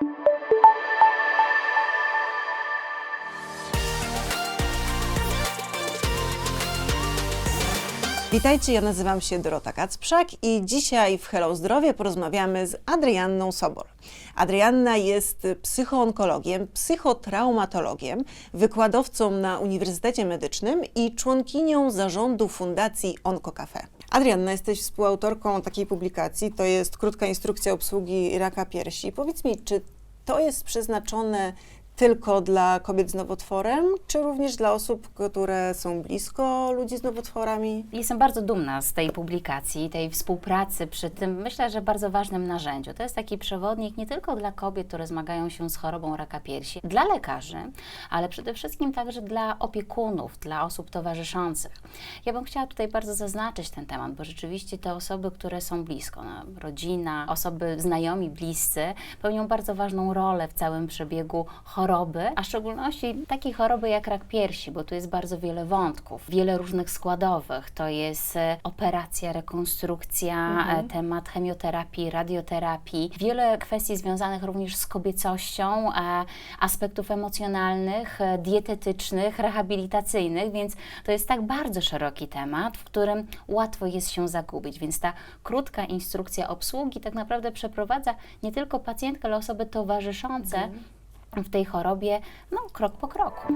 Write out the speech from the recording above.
Thank you. Witajcie, ja nazywam się Dorota Kacprzak i dzisiaj w Hello Zdrowie porozmawiamy z Adrianną Sobor. Adrianna jest psychoonkologiem, psychotraumatologiem, wykładowcą na Uniwersytecie Medycznym i członkinią zarządu Fundacji OnkoCafe. Adrianna, jesteś współautorką takiej publikacji, to jest krótka instrukcja obsługi raka piersi. Powiedz mi, czy to jest przeznaczone tylko dla kobiet z nowotworem, czy również dla osób, które są blisko ludzi z nowotworami? Jestem bardzo dumna z tej publikacji, tej współpracy przy tym, myślę, że bardzo ważnym narzędziu. To jest taki przewodnik nie tylko dla kobiet, które zmagają się z chorobą raka piersi, dla lekarzy, ale przede wszystkim także dla opiekunów, dla osób towarzyszących. Ja bym chciała tutaj bardzo zaznaczyć ten temat, bo rzeczywiście te osoby, które są blisko, no, rodzina, osoby znajomi, bliscy, pełnią bardzo ważną rolę w całym przebiegu choroby, a w szczególności takiej choroby jak rak piersi, bo tu jest bardzo wiele wątków, wiele różnych składowych. To jest e, operacja, rekonstrukcja, e, temat chemioterapii, radioterapii, wiele kwestii związanych również z kobiecością, e, aspektów emocjonalnych, dietetycznych, rehabilitacyjnych, więc to jest tak bardzo szeroki temat, w którym łatwo jest się zagubić. Więc ta krótka instrukcja obsługi tak naprawdę przeprowadza nie tylko pacjentkę, ale osoby towarzyszące w tej chorobie, no krok po kroku.